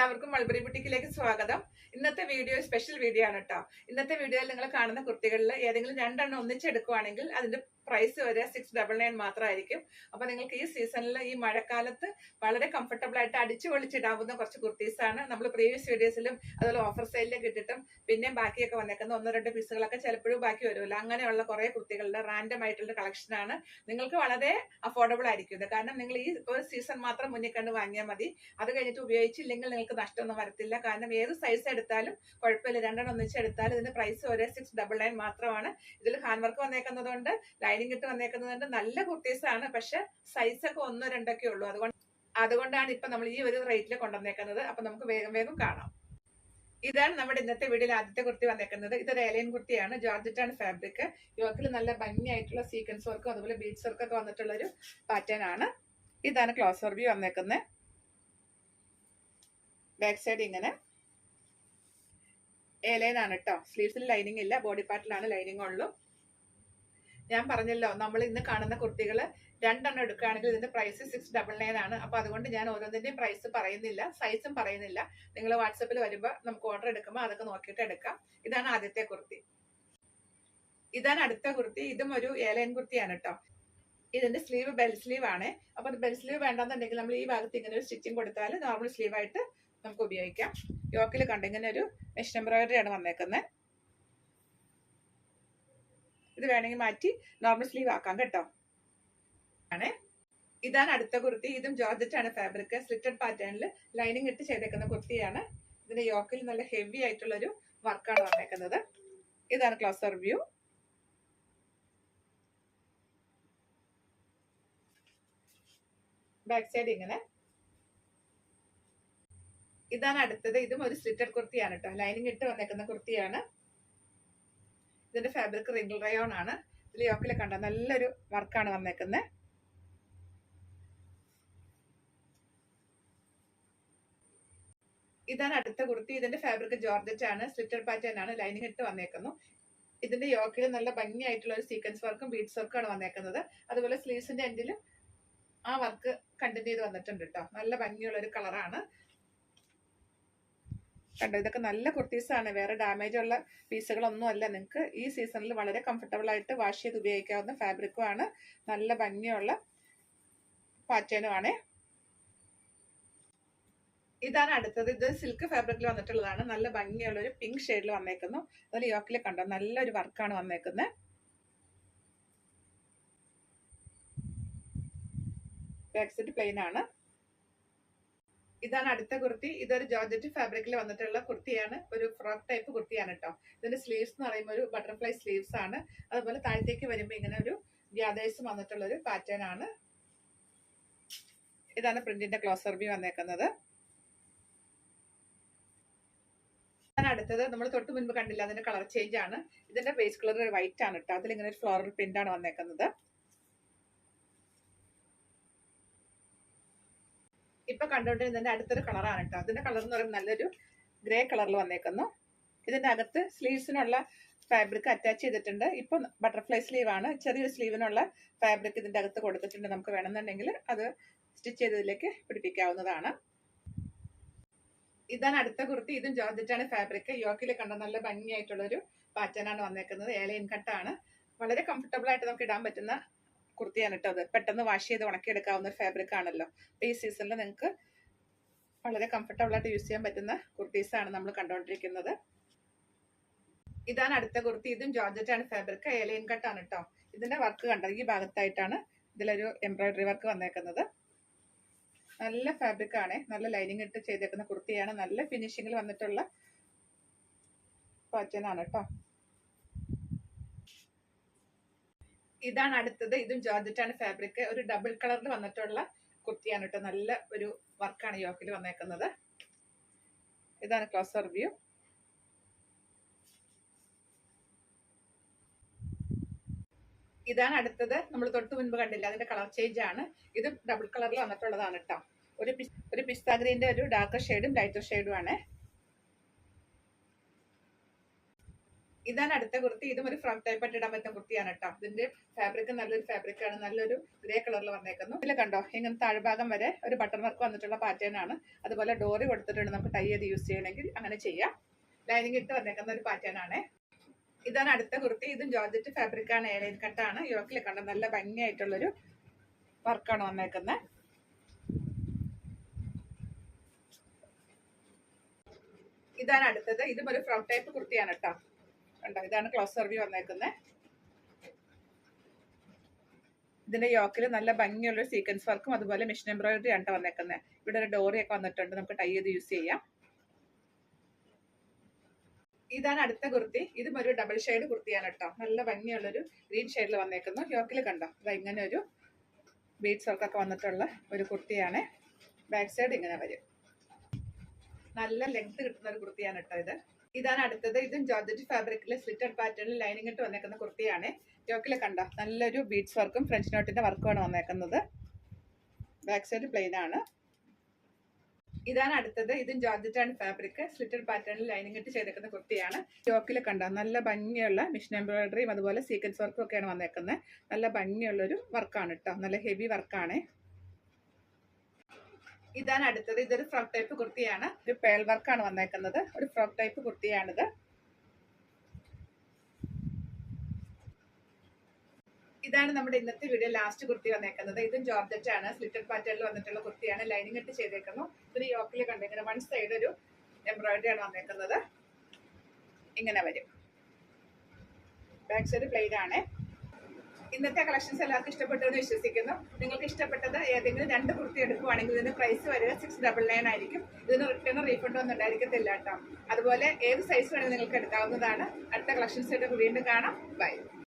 എല്ലാവർക്കും മൾബറി ബുട്ടിക്കിലേക്ക് സ്വാഗതം. ഇന്നത്തെ വീഡിയോ സ്പെഷ്യൽ വീഡിയോ ആണ് കേട്ടോ ഇന്നത്തെ വീഡിയോയിൽ നിങ്ങൾ കാണുന്ന കുർത്തികളിൽ ഏതെങ്കിലും രണ്ടെണ്ണം ഒന്നിച്ചെടുക്കുവാണെങ്കിൽ അതിന്റെ പ്രൈസ് വരെ സിക്സ് ഡബിൾ നയൻ മാത്രമായിരിക്കും അപ്പൊ നിങ്ങൾക്ക് ഈ സീസണിൽ ഈ മഴക്കാലത്ത് വളരെ കംഫർട്ടബിൾ ആയിട്ട് അടിച്ചു പൊളിച്ചിടാവുന്ന കുറച്ച് കുർത്തീസ് ആണ്. നമ്മൾ പ്രീവിയസ് വീഡിയോസിലും അതുപോലെ ഓഫർ സെയിലിലേക്ക് കിട്ടിട്ടും പിന്നെ ബാക്കിയൊക്കെ വന്നേക്കുന്ന ഒന്നോ രണ്ടോ പീസുകളൊക്കെ ചിലപ്പോഴും ബാക്കി വരുമല്ലോ. അങ്ങനെയുള്ള കുറെ കുർത്തികളുടെ റാൻഡം ആയിട്ടുള്ള കളക്ഷനാണ് നിങ്ങൾക്ക് വളരെ അഫോർഡബിൾ ആയിരിക്കും ഇത്. കാരണം നിങ്ങൾ ഈ ഒരു സീസൺ മാത്രം മുന്നിൽ കണ്ട് വാങ്ങിയാൽ മതി. അത് കഴിഞ്ഞിട്ട് ഉപയോഗിച്ചില്ലെങ്കിൽ നിങ്ങൾക്ക് നഷ്ടമൊന്നും വരത്തില്ല. കാരണം ഏത് സൈസ് എടുത്താലും കുഴപ്പമില്ല. രണ്ടെണ്ണം ഒന്നിച്ചെടുത്താലും ഇതിന്റെ പ്രൈസ് ഒരേ സിക്സ് ഡബിൾ നയൻ മാത്രമാണ്. ഇതിൽ ഹാൻഡ് വർക്ക് വന്നേക്കുന്നതുകൊണ്ട് ലൈനിങ് ഇട്ട് വന്നേക്കുന്നതുകൊണ്ട് നല്ല കുട്ടീസാണ് പക്ഷെ സൈസ് ഒക്കെ ഒന്നോ രണ്ടൊക്കെ ഉള്ളൂ. അതുകൊണ്ട് അതുകൊണ്ടാണ് ഇപ്പൊ നമ്മൾ ഈ ഒരു റേറ്റിൽ കൊണ്ടുവന്നേക്കുന്നത്. അപ്പൊ നമുക്ക് വേഗം വേഗം കാണാം. ഇതാണ് നമ്മുടെ ഇന്നത്തെ വീട്ടിൽ ആദ്യത്തെ കുർത്തി വന്നേക്കുന്നത്. ഇതൊരു ഏലയൻ കുർത്തിയാണ്. ജോർജറ്റ് ആണ് ഫാബ്രിക് യോക്കിൽ നല്ല ഭംഗിയായിട്ടുള്ള സീക്വൻസ് വർക്കും അതുപോലെ ബീഡ്സ് വർക്കും ഒക്കെ വന്നിട്ടുള്ള ഒരു പാറ്റേൺ ആണ്. ഇതാണ് ക്ലോസ് വർബി വന്നേക്കുന്നത് ബാക്ക് സൈഡ് ഇങ്ങനെ. ഏലൈനാണ് കേട്ടോ സ്ലീവ്സിൽ ലൈനിങ് ഇല്ല. ബോഡി പാർട്ടിലാണ് ലൈനിങ് ഉള്ളൂ. ഞാൻ പറഞ്ഞല്ലോ നമ്മൾ ഇന്ന് കാണുന്ന കുർത്തികൾ രണ്ടെണ്ണം എടുക്കുകയാണെങ്കിൽ ഇതിന്റെ പ്രൈസ് സിക്സ് ഡബിൾ നയൻ ആണ്. അപ്പൊ അതുകൊണ്ട് ഞാൻ ഓരോന്നിന്റെയും പ്രൈസ് പറയുന്നില്ല സൈസും പറയുന്നില്ല. നിങ്ങൾ വാട്സപ്പിൽ വരുമ്പോൾ നമുക്ക് ഓർഡർ എടുക്കുമ്പോൾ അതൊക്കെ നോക്കിയിട്ട് എടുക്കാം. ഇതാണ് ആദ്യത്തെ കുർത്തി. ഇതാണ് അടുത്ത കുർത്തി. ഇതും ഒരു ഏലൈൻ കുർത്തിയാണ് കേട്ടോ ഇതിന്റെ സ്ലീവ് ബെൽ സ്ലീവ് ആണ്. അപ്പൊ ബെൽ സ്ലീവ് വേണ്ടെന്നുണ്ടെങ്കിൽ നമ്മൾ ഈ ഭാഗത്ത് ഇങ്ങനെ ഒരു സ്റ്റിച്ചിങ് കൊടുത്താൽ നോർമൽ സ്ലീവായിട്ട് നമുക്ക് ഉപയോഗിക്കാം. യോക്കിൽ കണ്ട് ഇങ്ങനെ ഒരു മെഷീൻ എംബ്രോയിഡറി ആണ് വന്നേക്കുന്നത് ഇത് വേണമെങ്കിൽ മാറ്റി നോർമൽ സ്ലീവ് ആക്കാം കേട്ടോ. ആണ്. ഇതാണ് അടുത്ത കുർത്തി. ഇതും ജോർജറ്റ് ആണ് ഫാബ്രിക് സ്ലിറ്റഡ് പാറ്റേണിൽ ലൈനിങ് ഇട്ട് ചെയ്തേക്കുന്ന കുർത്തിയാണ്. ഇതിന്റെ യോക്കിൽ നല്ല ഹെവി ആയിട്ടുള്ള ഒരു വർക്കാണ് വന്നേക്കുന്നത്. ഇതാണ് ക്ലോസർ വ്യൂ ബാക്ക് സൈഡ് ഇങ്ങനെ. ഇതാണ് അടുത്തത്. ഇതും ഒരു സ്ലിറ്റഡ് കുർത്തിയാണ് കേട്ടോ. ലൈനിങ് ഇട്ട് വന്നേക്കുന്ന കുർത്തിയാണ്. ഇതിന്റെ ഫാബ്രിക് റിംഗിൾ റയോൺ ആണ്. ഇതിൽ യോക്കിൽ കണ്ട നല്ലൊരു വർക്കാണ് വന്നേക്കുന്നത് ഇതാണ് അടുത്ത കുർത്തി. ഇതിന്റെ ഫാബ്രിക് ജോർജറ്റ് ആണ് സ്ലിറ്റർ പാറ്റേൺ ആണ് ലൈനിങ് ഇട്ട് വന്നേക്കുന്നു. ഇതിന്റെ യോക്കിൽ നല്ല ഭംഗിയായിട്ടുള്ള ഒരു സീക്വൻസ് വർക്കും ബീഡ്സ് വർക്കും ആണ് വന്നേക്കുന്നത്. അതുപോലെ സ്ലീവ്സിന്റെ എൻഡിലും ആ വർക്ക് കണ്ടിന്യൂ ചെയ്ത് വന്നിട്ടുണ്ട് കേട്ടോ നല്ല ഭംഗിയുള്ള ഒരു കളറാണ് കണ്ടോ ഇതൊക്കെ നല്ല കുർത്തീസാണ് വേറെ ഡാമേജ് ഉള്ള പീസുകളൊന്നും അല്ല. നിങ്ങൾക്ക് ഈ സീസണിൽ വളരെ കംഫർട്ടബിൾ ആയിട്ട് വാഷ് ചെയ്ത് ഉപയോഗിക്കാവുന്ന ഫാബ്രിക്കും ആണ്. നല്ല ഭംഗിയുള്ള പാറ്റേണും ആണ്. ഇതാണ് അടുത്തത്. ഇത് സിൽക്ക് ഫാബ്രിക്കിൽ വന്നിട്ടുള്ളതാണ്. നല്ല ഭംഗിയുള്ള ഒരു പിങ്ക് ഷെയ്ഡിൽ വന്നേക്കുന്നു. അതുപോലെ യോക്കിൽ കണ്ടോ നല്ലൊരു വർക്കാണ് വന്നേക്കുന്നത് ബാക്ക് സൈഡ് പ്ലെയിൻ ആണ്. ഇതാണ് അടുത്ത കുർത്തി. ഇതൊരു ജോർജറ്റ് ഫാബ്രിക്കിൽ വന്നിട്ടുള്ള കുർത്തിയാണ്. ഒരു ഫ്രോക്ക് ടൈപ്പ് കുർത്തിയാണ് കേട്ടോ ഇതിന്റെ സ്ലീവ്സ് എന്ന് പറയുമ്പോൾ ഒരു ബട്ടർഫ്ലൈ സ്ലീവ്സ് ആണ്. അതുപോലെ താഴത്തേക്ക് വരുമ്പോൾ ഇങ്ങനെ ഒരു ഗ്യാദേഴ്സ് വന്നിട്ടുള്ള ഒരു പാറ്റേൺ ആണ്. ഇതാണ് പ്രിന്റിന്റെ ക്ലോസർ ബി വന്നേക്കുന്നത്. അടുത്തത്. നമ്മൾ തൊട്ട് മുൻപ് കണ്ടില്ല അതിന്റെ കളർ ചേഞ്ച് ആണ്. ഇതിന്റെ ബേസ് കളർ വൈറ്റ് ആണ് കേട്ടോ അതിൽ ഇങ്ങനെ ഒരു ഫ്ലോറൽ പ്രിന്റ് ആണ് വന്നേക്കുന്നത്. ഇപ്പൊ കണ്ടോണ്ടിരുന്നതിന്റെ അടുത്തൊരു കളറാണ് കേട്ടോ. അതിന്റെ കളർ എന്ന് പറയുമ്പോൾ നല്ലൊരു ഗ്രേ കളറിൽ വന്നേക്കുന്നു. ഇതിന്റെ അകത്ത് സ്ലീവ്സിനുള്ള ഫാബ്രിക് അറ്റാച്ച് ചെയ്തിട്ടുണ്ട്. ഇപ്പൊ ബട്ടർഫ്ലൈ സ്ലീവ് ആണ്. ചെറിയൊരു സ്ലീവിനുള്ള ഫാബ്രിക് ഇതിന്റെ അകത്ത് കൊടുത്തിട്ടുണ്ട് നമുക്ക് വേണമെന്നുണ്ടെങ്കിൽ. അത് സ്റ്റിച്ച് ചെയ്തതിലേക്ക് പിടിപ്പിക്കാവുന്നതാണ്. ഇതാണ് അടുത്ത കുർത്തി. ഇതും ജോർജറ്റാണ് ഫാബ്രിക്. യോക്കിൽ കണ്ട നല്ല ഭംഗിയായിട്ടുള്ള ഒരു പാറ്റേൺ ആണ് വന്നേക്കുന്നത്. ഏലയിൻ കട്ടാണ്. വളരെ കംഫർട്ടബിൾ ആയിട്ട് നമുക്ക് ഇടാൻ പറ്റുന്ന കുർത്തിയാണ് കേട്ടോ അത്. പെട്ടെന്ന് വാഷ് ചെയ്ത് ഉണക്കിയെടുക്കാവുന്ന ഒരു ഫാബ്രിക് ആണല്ലോ. അപ്പൊ ഈ സീസണിൽ നിങ്ങൾക്ക് വളരെ കംഫർട്ടബിൾ ആയിട്ട് യൂസ് ചെയ്യാൻ പറ്റുന്ന കുർത്തീസ് ആണ് നമ്മൾ കണ്ടുകൊണ്ടിരിക്കുന്നത് ഇതാണ് അടുത്ത കുർത്തി. ഇതും ജോർജറ്റ് ആണ് ഫാബ്രിക് കട്ട് ആണ് കേട്ടോ. ഇതിന്റെ വർക്ക് കണ്ടത് ഈ ഭാഗത്തായിട്ടാണ് ഇതിലൊരു എംബ്രോയിഡറി വർക്ക് വന്നേക്കുന്നത്. നല്ല ഫാബ്രിക് ആണ്. നല്ല ലൈനിങ് ഇട്ട് ചെയ്തേക്കുന്ന കുർത്തിയാണ്. നല്ല ഫിനിഷിങ്ങിൽ വന്നിട്ടുള്ള പാറ്റേൺ ആണ് കേട്ടോ. ഇതാണ് അടുത്തത്. ഇതും ജോർജറ്റാണ് ഫാബ്രിക് ഒരു ഡബിൾ കളറിൽ വന്നിട്ടുള്ള കുർത്തിയാണ് കേട്ടോ നല്ല ഒരു വർക്കാണ് യോക്കിൽ വന്നേക്കുന്നത്. ഇതാണ് ക്ലോസർ വ്യൂ ഇതാണ് അടുത്തത്. നമ്മൾ തൊട്ട് മുൻപ് കണ്ടില്ല അതിന്റെ കളർ ചേഞ്ച് ആണ്. ഇത് ഡബിൾ കളറിൽ വന്നിട്ടുള്ളതാണ് കേട്ടോ ഒരു ഒരു പിസ്ത ഒരു ഡാർക്ക് ഷെയ്ഡും ലൈറ്റർ ഷെയ്ഡും ആണ്. ഇതാണ് അടുത്ത കുർത്തി. ഇതും ഒരു ഫ്രോക്ക് ടൈപ്പ് ആയിട്ട് ഇടാൻ പറ്റുന്ന കുർത്തിയാണ് കേട്ടോ. ഇതിന്റെ ഫാബ്രിക് നല്ലൊരു ഫാബ്രിക് ആണ്. നല്ലൊരു ഗ്രേ കളറിൽ വന്നേക്കുന്നു. ഇതിൽ കണ്ടോ? ഇങ്ങനെ താഴ്ഭാഗം വരെ ഒരു ബട്ടൺ വർക്ക് വന്നിട്ടുള്ള പാറ്റേൺ ആണ്. അതുപോലെ ഡോറി കൊടുത്തിട്ടുണ്ട്. നമുക്ക് ടൈ ചെയ്ത് യൂസ് ചെയ്യണമെങ്കിൽ അങ്ങനെ ചെയ്യാം. ലൈനിങ് ഇട്ട് വന്നേക്കുന്ന ഒരു പാറ്റേൺ ആണ്. ഇതാണ് അടുത്ത കുർത്തി. ഇതും ജോർജറ്റ് ഫാബ്രിക് ആണ്. ഏലൈൻ കട്ടാണ്. യോക്കിൽ കണ്ടോ? നല്ല ഭംഗിയായിട്ടുള്ളൊരു വർക്കാണ് വന്നേക്കുന്നത് ഇതാണ് അടുത്തത്. ഇതും ഒരു ഫ്രോക്ക് ടൈപ്പ് കുർത്തിയാണ് കേട്ടോ. കണ്ടോ ഇതാണ് ക്ലോസ് സർവി വന്നേക്കുന്നത് ഇതിന്റെ യോക്കിൽ നല്ല ഭംഗിയുള്ള സീക്വൻസ് വർക്കും അതുപോലെ മെഷീൻ എംബ്രോയിഡറി ആണ് വന്നേക്കുന്നത് ഇവിടെ ഒരു ഡോറി ഒക്കെ വന്നിട്ടുണ്ട് നമുക്ക് ടൈ ചെയ്ത് യൂസ് ചെയ്യാം. ഇതാണ് അടുത്ത കുർത്തി. ഇതും ഒരു ഡബിൾ ഷെയ്ഡ് കുർത്തിയാണ് കേട്ടോ. നല്ല ഭംഗിയുള്ളൊരു ഗ്രീൻ ഷെയ്ഡിൽ വന്നേക്കുന്നു. യോക്കിൽ കണ്ടോ ഇതാ ഇങ്ങനെ ഒരു ബീഡ്സ് വർക്കൊക്കെ വന്നിട്ടുള്ള ഒരു കുർത്തിയാണ്. ബാക്ക് സൈഡ് ഇങ്ങനെ വരും. നല്ല ലെങ്ത് കിട്ടുന്ന ഒരു കുർത്തിയാണ് കേട്ടോ ഇത്. ഇതാണ് അടുത്തത്. ഇതും ജോർജറ്റ് ഫാബ്രിക്കിലെ സ്ലിറ്റഡ് പാറ്റേണിൽ ലൈനിങ് ഇട്ട് വന്നേക്കുന്ന കുർത്തിയാണ്. ടോക്കിലെ കണ്ട? നല്ലൊരു ബീഡ്സ് വർക്കും ഫ്രഞ്ച് നോട്ടിന്റെ വർക്കുമാണ് വന്നേക്കുന്നത്. ബാക്ക് സൈഡ് പ്ലെയിൻ ആണ്. ഇതാണ് അടുത്തത്. ഇതും ജോർജറ്റ് ആണ് ഫാബ്രിക് സ്ലിറ്റഡ് പാറ്റേണിൽ ലൈനിങ് ഇട്ട് ചെയ്തേക്കുന്ന കുർത്തിയാണ്. ടോക്കിലെ കണ്ട? നല്ല ഭംഗിയുള്ള മിഷൻ എംബ്രോയിഡറിയും അതുപോലെ സീക്വൻസ് വർക്കും ഒക്കെയാണ് വന്നേക്കുന്നത്. നല്ല ഭംഗിയുള്ള ഒരു വർക്കാണ് കേട്ടോ നല്ല ഹെവി വർക്കാണ് ഇതാണ് അടുത്തത്. ഇതൊരു ഫ്രോക്ക് ടൈപ്പ് കുർത്തിയാണ്. ഒരു പേൾ വർക്കാണ് വന്നേക്കുന്നത്. ഒരു ഫ്രോക്ക് ടൈപ്പ് കുർത്തിയാണിത്. ഇതാണ് നമ്മുടെ ഇന്നത്തെ വീഡിയോ ലാസ്റ്റ് കുർത്തി വന്നേക്കുന്നത്. ഇതും ജോർജറ്റ് ആണ്. സ്ലിറ്റഡ് പാറ്റേണിൽ വന്നിട്ടുള്ള കുർത്തിയാണ്. ലൈനിങ് ഇട്ട് ചെയ്തേക്കുന്നു. ഇതിന് യോക്കിൽ കണ്ടിങ്ങനെ വൺ സൈഡ് ഒരു എംബ്രോയിഡറി ആണ് വന്നേക്കുന്നത്. ഇങ്ങനെ വരും. ബാക്ക് സൈഡ് പ്ലെയിൻ ആണ്. ഇന്നത്തെ കളക്ഷൻസ് എല്ലാവർക്കും ഇഷ്ടപ്പെട്ടു എന്ന് വിശ്വസിക്കുന്നു. നിങ്ങൾക്ക് ഇഷ്ടപ്പെട്ടത് ഏതെങ്കിലും രണ്ട് കുർത്തി എടുക്കുവാണെങ്കിൽ ഇതിന് പ്രൈസ് വരിക സിക്സ് ഡബിൾ നയൻ ആയിരിക്കും. ഇതിന് റിട്ടേൺ റീഫണ്ട് ഒന്നും ഉണ്ടായിരിക്കത്തില്ല കേട്ടോ. അതുപോലെ ഏത് സൈസ് വേണമെങ്കിൽ നിങ്ങൾക്ക് എടുക്കാവുന്നതാണ്. അടുത്ത കളക്ഷൻസ് വീണ്ടും കാണാം. ബൈ